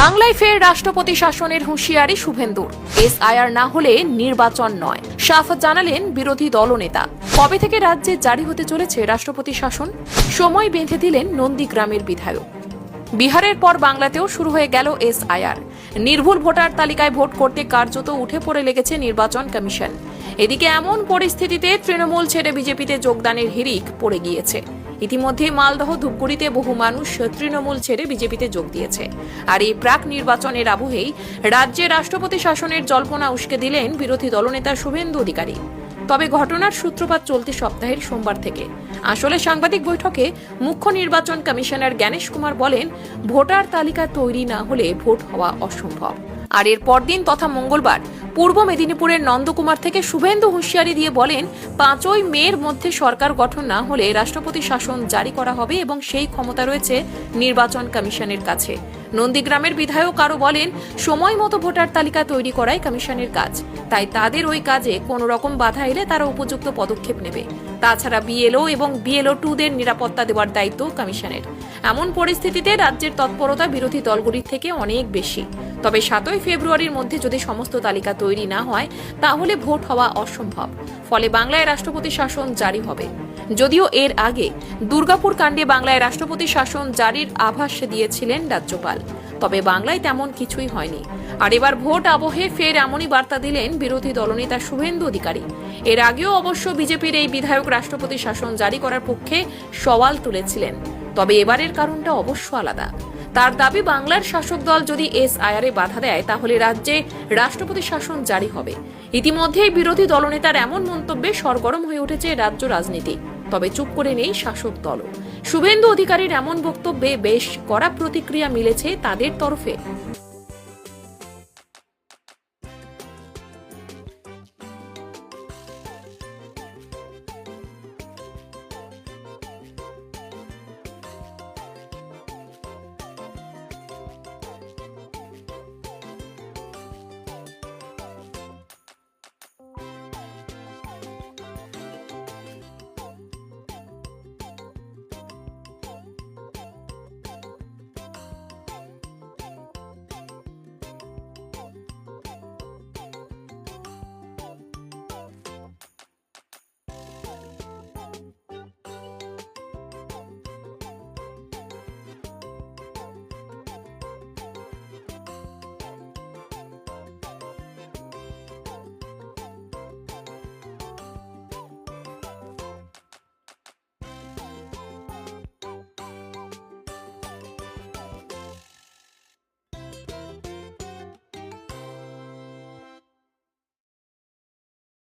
বাংলায় ফের রাষ্ট্রপতি শাসনের হুঁশিয়ারি শুভেন্দুর। এস এসআইআর না হলে নির্বাচন নয়। সাফ জানালেন বিরোধী দলনেতা। কবে থেকে রাজ্যে জারি হতে চলেছে রাষ্ট্রপতি শাসন? সময় বেঁধে দিলেন নন্দীগ্রামের বিধায়ক। বিহারের পর বাংলাতেও শুরু হয়ে গেল এসআইআর। নির্ভুল ভোটার তালিকায় ভোট করতে কার্যত উঠে পড়ে লেগেছে নির্বাচন কমিশন। এদিকে এমন পরিস্থিতিতে তৃণমূল ছেড়ে বিজেপিতে যোগদানের হিড়িক পড়ে গিয়েছে। ইতিমধ্যে মালদহ ধূপগুড়িতে বহু মানুষ তৃণমূল ছেড়ে বিজেপিতে যোগ দিয়েছে। আর এই প্রাক নির্বাচনের আবহেই রাজ্যে রাষ্ট্রপতি শাসনের জল্পনা উস্কে দিলেন বিরোধী দলনেতা শুভেন্দু অধিকারী। তবে ঘটনার সূত্রপাত চলতি সপ্তাহের সোমবার থেকে। আসলে সাংবাদিক বৈঠকে মুখ্য নির্বাচন কমিশনার জ্ঞানেশ কুমার বলেন, ভোটার তালিকা তৈরি না হলে ভোট হওয়া অসম্ভব। আর এর পরদিন তথা মঙ্গলবার পূর্ব মেদিনীপুরের নন্দকুমার থেকে শুভেন্দু হুঁশিয়ারি দিয়ে বলেন, পাঁচই মের মধ্যে সরকার গঠন না হলে রাষ্ট্রপতি শাসন জারি করা হবে এবং সেই ক্ষমতা রয়েছে নির্বাচন কমিশনের কাছে। নন্দীগ্রামের বিধায়ক আরও বলেন, সময় মতো ভোটার তালিকা তৈরি করাই কমিশনের কাজ। তাই তাদের ওই কাজে কোনো রকম বাধা এলে তারা উপযুক্ত পদক্ষেপ নেবে। তাছাড়া বিএলও এবং বিএলও টুদের নিরাপত্তা দেওয়ার দায়িত্ব কমিশনের। এমন পরিস্থিতিতে রাজ্যের তৎপরতা বিরোধী দলগুলির থেকে অনেক বেশি। তবে সাতই ফেব্রুয়ারির মধ্যে যদি সমস্ত তালিকা তৈরি না হয়, তাহলে ভোট হওয়া অসম্ভব। ফলে বাংলায় রাষ্ট্রপতি শাসন জারি হবে। যদিও এর আগে দুর্গাপুর কাণ্ডে বাংলায় রাষ্ট্রপতি শাসন জারির আভাস দিয়েছিলেন রাজ্যপাল। তবে বাংলায় তেমন কিছুই হয়নি। আর এবার ভোট আবহে ফের এমনই বার্তা দিলেন বিরোধী দলনেতা শুভেন্দু অধিকারী। এর আগেও অবশ্য বিজেপির এই বিধায়ক রাষ্ট্রপতি শাসন জারি করার পক্ষে সওয়াল তুলেছিলেন। তবে এবারের কারণটা অবশ্য আলাদা। তার দাবি, বাংলার শাসক দল যদি এসআইআরে বাধা দেয়, তাহলে রাজ্যে রাষ্ট্রপতি শাসন জারি হবে। ইতিমধ্যেই বিরোধী দলনেতার এমন মন্তব্যে সরগরম হয়ে উঠেছে রাজ্য রাজনীতি। তবে চুপ করে নেই শাসক দল শুভেন্দু অধিকারীর এমন বক্তব্যে বেশ কড়া প্রতিক্রিয়া মিলেছে তাদের তরফে।